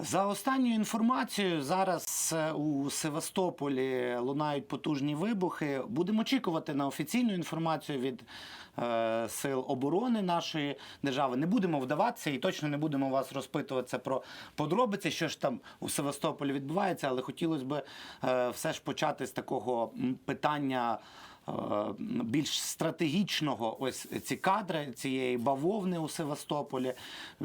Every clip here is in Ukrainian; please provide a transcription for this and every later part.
За останньою інформацією, зараз е, у Севастополі лунають потужні вибухи. Будемо очікувати на офіційну інформацію від е, сил оборони нашої держави. Не будемо вдаватися і точно не будемо вас розпитуватися про подробиці, що ж там у Севастополі відбувається, але хотілося б е, все ж почати з такого питання. Е, Більш стратегічного, ось ці кадри цієї бавовни у Севастополі.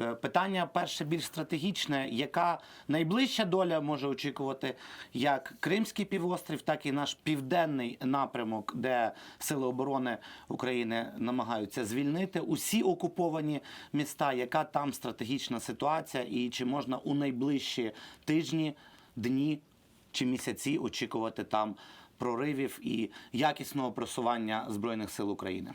Е, Питання перше більш стратегічне, яка найближча доля може очікувати як Кримський півострів, так і наш південний напрямок, де Сили оборони України намагаються звільнити усі окуповані міста. Яка там стратегічна ситуація, і чи можна у найближчі тижні, дні чи місяці очікувати там проривів і якісного просування збройних сил України?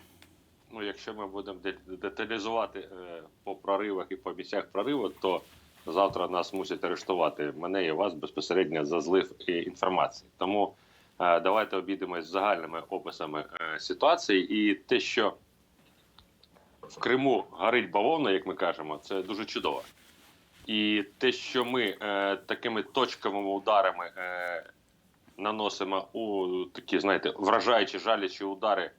Ну, якщо ми будемо деталізувати е, по проривах і по місцях прориву, то завтра нас мусять арештувати мене і вас безпосередньо за злив інформації. Тому е, давайте обійдемось загальними описами е, ситуації. І те, що в Криму горить бавовна, як ми кажемо, це дуже чудово. І те, що ми е, такими точковими ударами наносимо у такі, знаєте, вражаючі жалячі удари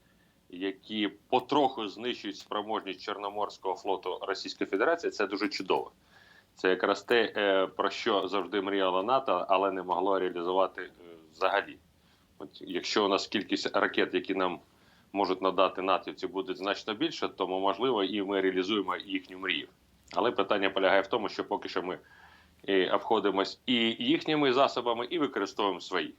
які потроху знищують спроможність Чорноморського флоту Російської Федерації, це дуже чудово. Це якраз те, е, про що завжди мріяла НАТО, але не могло реалізувати е, взагалі. От якщо у нас кількість ракет, які нам можуть надати натівці, буде значно більше, то можливо і ми реалізуємо їхню мрію. Але питання полягає в тому, що поки що ми е, обходимось і їхніми засобами, і використовуємо свої.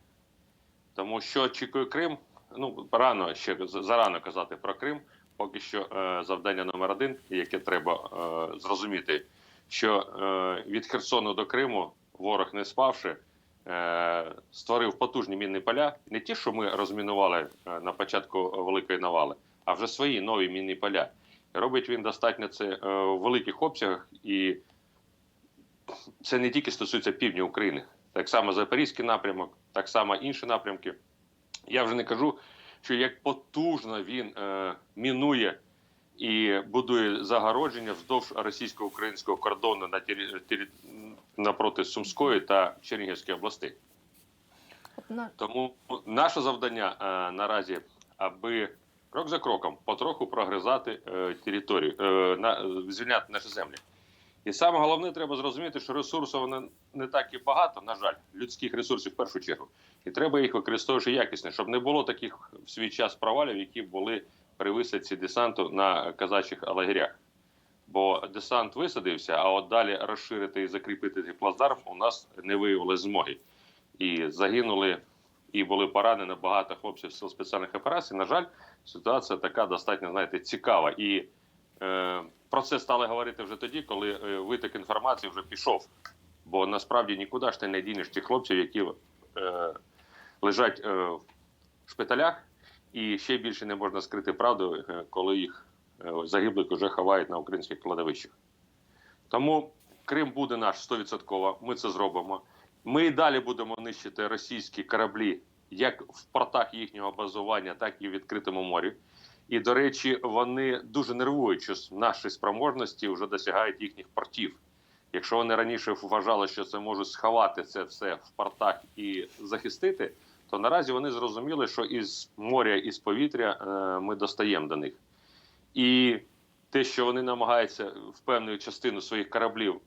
Тому що очікує Крим, ну рано ще зарано казати про Крим. Поки що е, завдання номер один, яке треба е, зрозуміти, що е, від Херсону до Криму ворог не спавши, створив потужні мінні поля. Не ті, що ми розмінували на початку великої навали, а вже свої нові мінні поля. Робить він достатньо це в великих обсягах, і це не тільки стосується півдня України, так само Запорізький напрямок, так само інші напрямки. Я вже не кажу, що як потужно він е, мінує і будує загородження вздовж російсько-українського кордону на тері, тері, напроти Сумської та Чернігівської областей. Тому наше завдання е, наразі, аби крок за кроком потроху прогризати е, територію, е, на, е, звільняти наші землі. І саме головне, треба зрозуміти, що ресурсів воно не так і багато, на жаль, людських ресурсів в першу чергу. І треба їх використовувати якісно, щоб не було таких в свій час провалів, які були при висадці десанту на казачих лагерях. Бо десант висадився, а от далі розширити і закріпити цей плацдарм у нас не виявилось змоги. І загинули і були поранені багато хлопців сил спеціальних операцій. На жаль, ситуація така достатньо знаєте, цікава. І про це стали говорити вже тоді, коли е, виток інформації вже пішов. Бо насправді нікуди ж ти не дінеш тих хлопців, які е, лежать е, в шпиталях, і ще більше не можна скрити правду, е, коли їх е, загиблих вже ховають на українських кладовищах. Тому Крим буде наш 100%, Ми це зробимо. Ми і далі будемо нищити російські кораблі як в портах їхнього базування, так і в відкритому морі. І, до речі, вони дуже нервують, що наші спроможності вже досягають їхніх портів. Якщо вони раніше вважали, що це можуть сховати це все в портах і захистити, то наразі вони зрозуміли, що із моря і з повітря е, ми достаємо до них. І те, що вони намагаються в певну частину своїх кораблів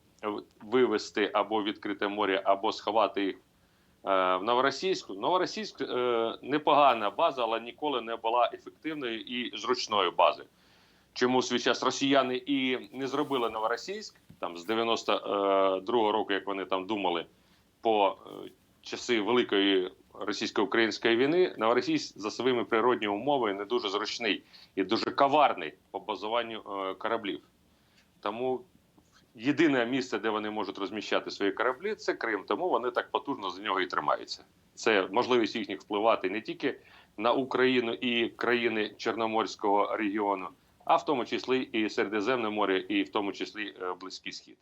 вивести або відкрите море, або сховати їх в Новоросійську. Новоросійськ е, непогана база, але ніколи не була ефективною і зручною базою. Чому свій час росіяни і не зробили Новоросійськ там з 92-го року, як вони там думали, по е, часи великої російсько-української війни, Новоросійськ за своїми природніми умовами не дуже зручний і дуже коварний по базуванню е, кораблів. Тому єдине місце, де вони можуть розміщати свої кораблі, це Крим. Тому вони так потужно за нього і тримаються. Це можливість їхніх впливати не тільки на Україну і країни Чорноморського регіону, а в тому числі і Середземне море, і в тому числі е, Близький Схід.